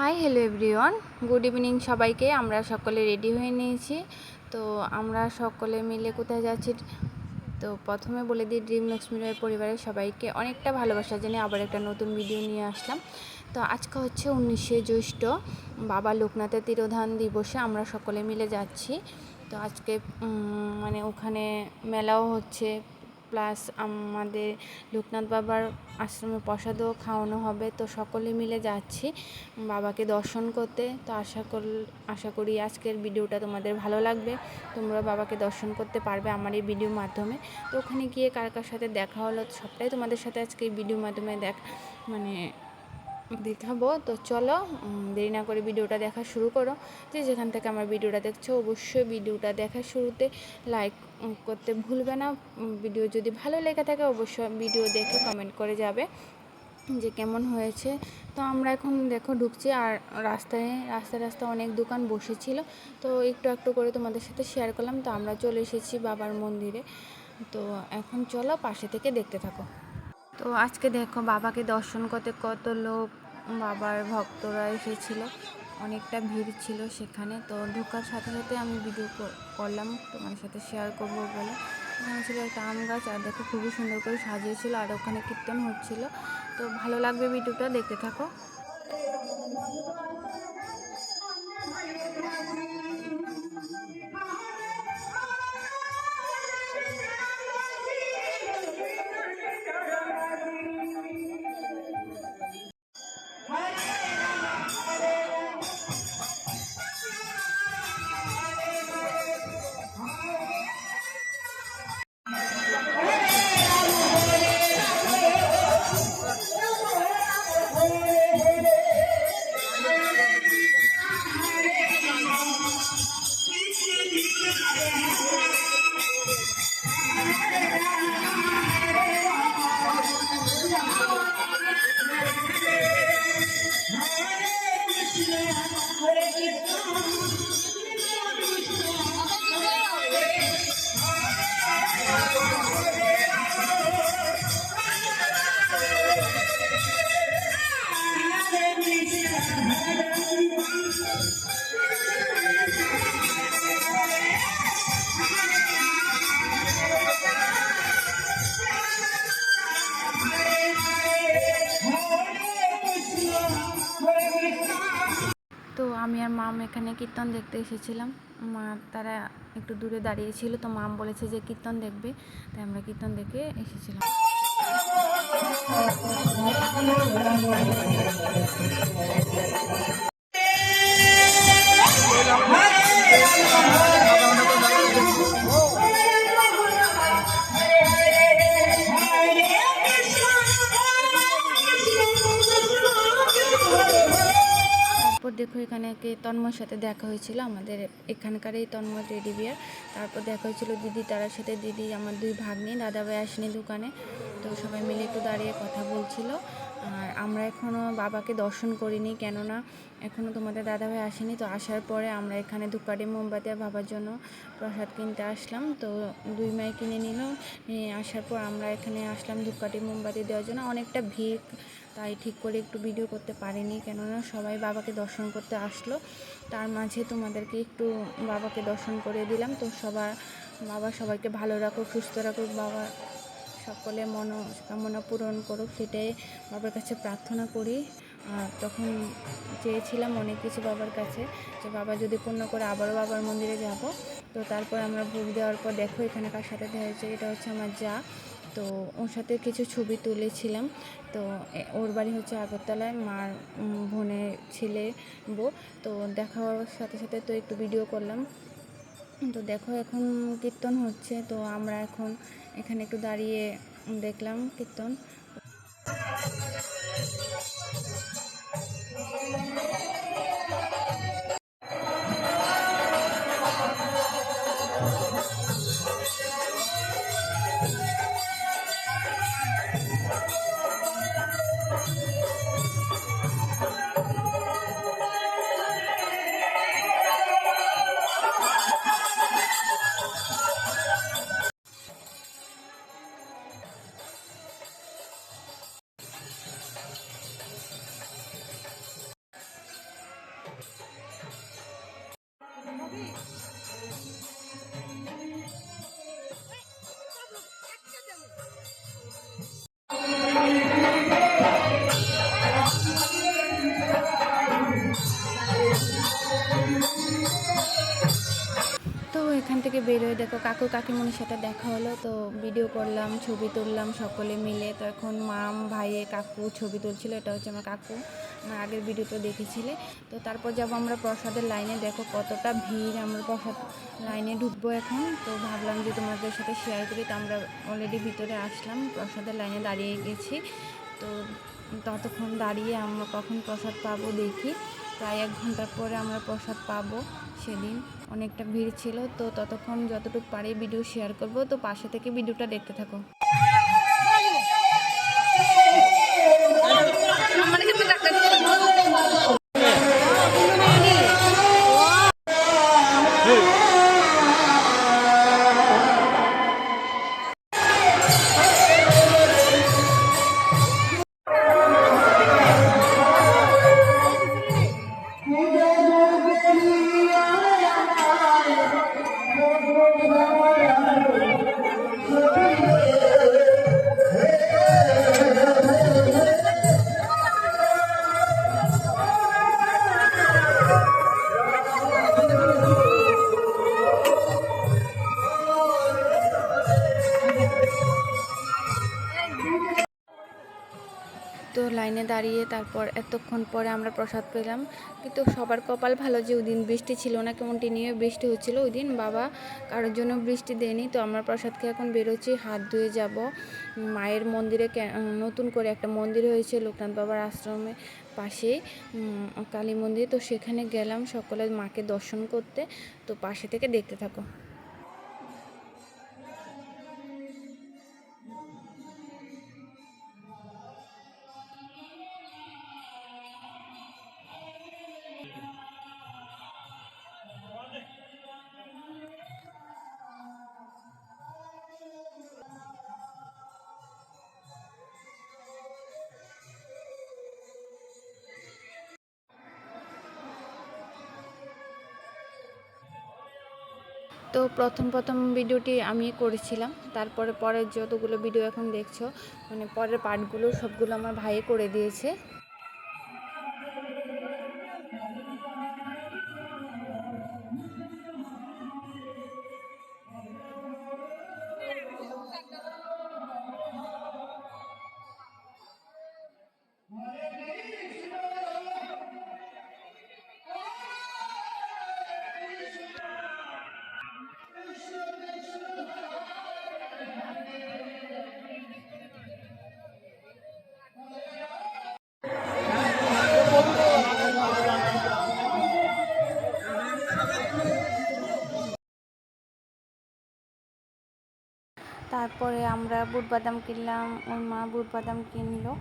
Hi hello everyone good evening সবাইকে। আমরা সকলে রেডি হয়ে নিয়েছি। তো আমরা সকলে মিলে কোথায় যাচ্ছি? তো প্রথমে বলে দিই ড্রিম লক্ষ্মীরয় পরিবারের সবাইকে অনেকটা ভালোবাসা জানিয়ে আবার একটা নতুন ভিডিও নিয়ে আসলাম। তো আজকে হচ্ছে উনিশে জ্যৈষ্ঠ, বাবা লোকনাথের তিরোধান দিবসে আমরা সকলে মিলে যাচ্ছি। তো আজকে মানে ওখানে মেলাও হচ্ছে। প্লাস আমাদের লোকনাথ বাবার আশ্রমে প্রসাদও খাওয়ানো হবে। তো সকলে মিলে যাচ্ছি বাবাকে দর্শন করতে। তো আশা কর, আশা করি আজকের ভিডিওটা তোমাদের ভালো লাগবে। তোমরা বাবাকে দর্শন করতে পারবে আমার এই ভিডিওর মাধ্যমে। তো ওখানে গিয়ে কার কার সাথে দেখা হলো সবটাই তোমাদের সাথে আজকে এই ভিডিওর মাধ্যমে দেখ মানে দেখাবো। তো চলো দেরি না করে ভিডিওটা দেখা শুরু করো। যে যেখান থেকে আমার ভিডিওটা দেখছ, অবশ্যই ভিডিওটা দেখার শুরুতে লাইক করতে ভুলবে না। ভিডিও যদি ভালো লেগে থাকে, অবশ্যই ভিডিও দেখে কমেন্ট করে যাবে যে কেমন হয়েছে। তো আমরা এখন দেখো ঢুকছি, আর রাস্তায় রাস্তায় রাস্তায় অনেক দোকান বসেছিল। তো একটু একটু করে তোমাদের সাথে শেয়ার করলাম। তো আমরা চলে এসেছি বাবার মন্দিরে। তো এখন চলো পাশে থেকে দেখতে থাকো। তো আজকে দেখো বাবাকে দর্শন করতে কত লোক বাবার ভক্তরা এসেছিল। অনেকটা ভিড় ছিল সেখানে। তো ঢোকার সাথে সাথে আমি ভিডিও করলাম। তোমার সাথে শেয়ার করব বলে। ওখানে ছিল একটা আম গাছ আর দেখো খুবই সুন্দর করে সাজিয়েছিল আর ওখানে কীর্তন হচ্ছিল। তো ভালো লাগবে ভিডিওটা দেখতে থাকো। আমি আর মাম এখানে কীর্তন দেখতে এসেছিলাম। মা তারা একটু দূরে দাঁড়িয়েছিল তো মাম বলেছে যে কীর্তন দেখবে, তাই আমরা কীর্তন দেখে এসেছিলাম। তারপর দেখো এখানে কে তন্ময়ের সাথে দেখা হয়েছিল, আমাদের এখানকারই তন্ময় রেডি বিয়ার। তারপর দেখা হয়েছিল দিদি তারার সাথে দিদি আমার দুই ভাগ্নি, দাদাভাই আসেনি দোকানে। তো সবাই মিলে একটু দাঁড়িয়ে কথা বলছিল। আর আমরা এখনও বাবাকে দর্শন করিনি, কেননা এখনও তোমাদের দাদাভাই আসেনি। তো আসার পরে আমরা এখানে ধূপকাঠি মোমবাতি আর বাবার জন্য প্রসাদ কিনতে আসলাম। তো দুই মাই কিনে নিল। আসার পর আমরা এখানে আসলাম ধূপকাঠি মোমবাতি দেওয়ার জন্য। অনেকটা ভিড় তাই ঠিক করে একটু ভিডিও করতে পারিনি, কেননা সবাই বাবাকে দর্শন করতে আসলো। তার মাঝে তোমাদেরকে একটু বাবাকে দর্শন করে দিলাম। তো সবার, বাবা সবাইকে ভালো রাখুক, সুস্থ রাখুক, বাবা সকলে মনোকামনা পূরণ করুক, সেটাই বাবার কাছে প্রার্থনা করি। আর তখন চেয়েছিলাম অনেক কিছু বাবার কাছে, যে বাবা যদি পূর্ণ করে আবারও বাবার মন্দিরে যাব। তো তারপর আমরা ভোগ দেওয়ার পর দেখো এখানে কার সাথে দেখা হয়েছে, এটা হচ্ছে আমার যা। তো ওর সাথে কিছু ছবি তুলেছিলাম। তো ওর বাড়ি হচ্ছে আগরতলায়, মার বোনে বোনের ছেলে বউ। তো দেখা হওয়ার সাথে সাথে তো একটু ভিডিও করলাম। তো দেখো এখন কীর্তন হচ্ছে, তো আমরা এখন এখানে একটু দাঁড়িয়ে দেখলাম কীর্তন। বেরোয় দেখো কাকু কাকিমণির সাথে দেখা হলো, তো ভিডিও করলাম, ছবি তুললাম, সকলে মিলে। তো এখন মাম ভাইয়ে কাকু ছবি তুলছিল, এটা হচ্ছে আমার কাকু, আমার আগের ভিডিওতে দেখেছিলে। তো তারপর যাব আমরা প্রসাদের লাইনে, দেখো কতটা ভিড়, আমরা প্রসাদ লাইনে ঢুকবো এখন। তো ভাবলাম যে তোমাদের সাথে শেয়ার করি, তো আমরা অলরেডি ভিতরে আসলাম, প্রসাদের লাইনে দাঁড়িয়ে গেছি। তো ততক্ষণ দাঁড়িয়ে আমরা কখন প্রসাদ পাবো দেখি। প্রায় এক ঘণ্টা পরে আমরা প্রসাদ পাবো সেদিন। অনেকটা ভিড় ছিল, তো ততক্ষণ যতটুকু পারি ভিডিও শেয়ার করব, তো পাশে থেকে ভিডিওটা দেখতে থাকো। তো লাইনে দাঁড়িয়ে তারপর এতক্ষণ পরে আমরা প্রসাদ পেলাম। কিন্তু সবার কপাল ভালো যে ওই দিন বৃষ্টি ছিল না, কেমন টিনিয়ে বৃষ্টি হচ্ছিল ওই দিন। বাবা কারোর জন্য বৃষ্টি দেয়নি, তো আমরা প্রসাদ খেয়ে এখন বেরোচ্ছি, হাত ধুয়ে যাব। মায়ের মন্দিরে নতুন করে একটা মন্দির হয়েছে লোকনাথ বাবার আশ্রমে পাশেই কালী মন্দির। তো সেখানে গেলাম সকলে মাকে দর্শন করতে। তো পাশে থেকে দেখতে থাকো। তো প্রথম প্রথম ভিডিওটি আমি করেছিলাম। তারপরে পরের যতগুলো ভিডিও এখন দেখছ মানে পরের পার্টগুলো সবগুলো আমার ভাইয়ে করে দিয়েছে। তারপরে আমরা বুট বাদাম কিনলাম ওর মা বুট বাদাম কিনলো।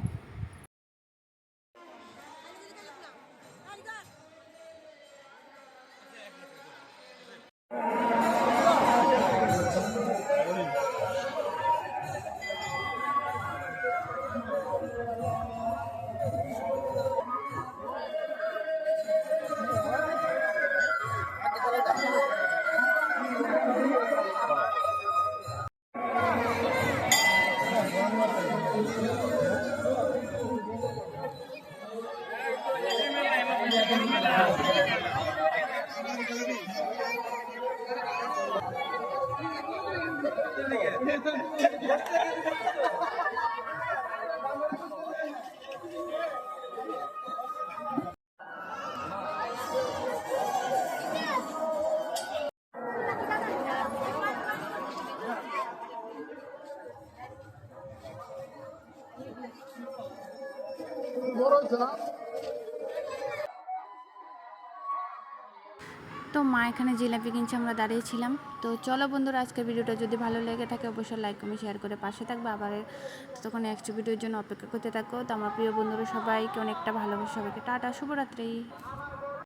তো মা, এখানে জিলাপি কিনছে, আমরা দাঁড়িয়েছিলাম তো চলো বন্ধুরা, আজকের ভিডিওটা যদি ভালো লেগে থাকে, অবশ্যই লাইক কমেন্ট শেয়ার করে পাশে থাকবে। আবার তখন একশো ভিডিওর জন্য অপেক্ষা করতে থাকো। তো আমার প্রিয় বন্ধুরা, সবাইকে অনেকটা ভালোবাসে, সবাইকে টাটা, শুভরাত্রি।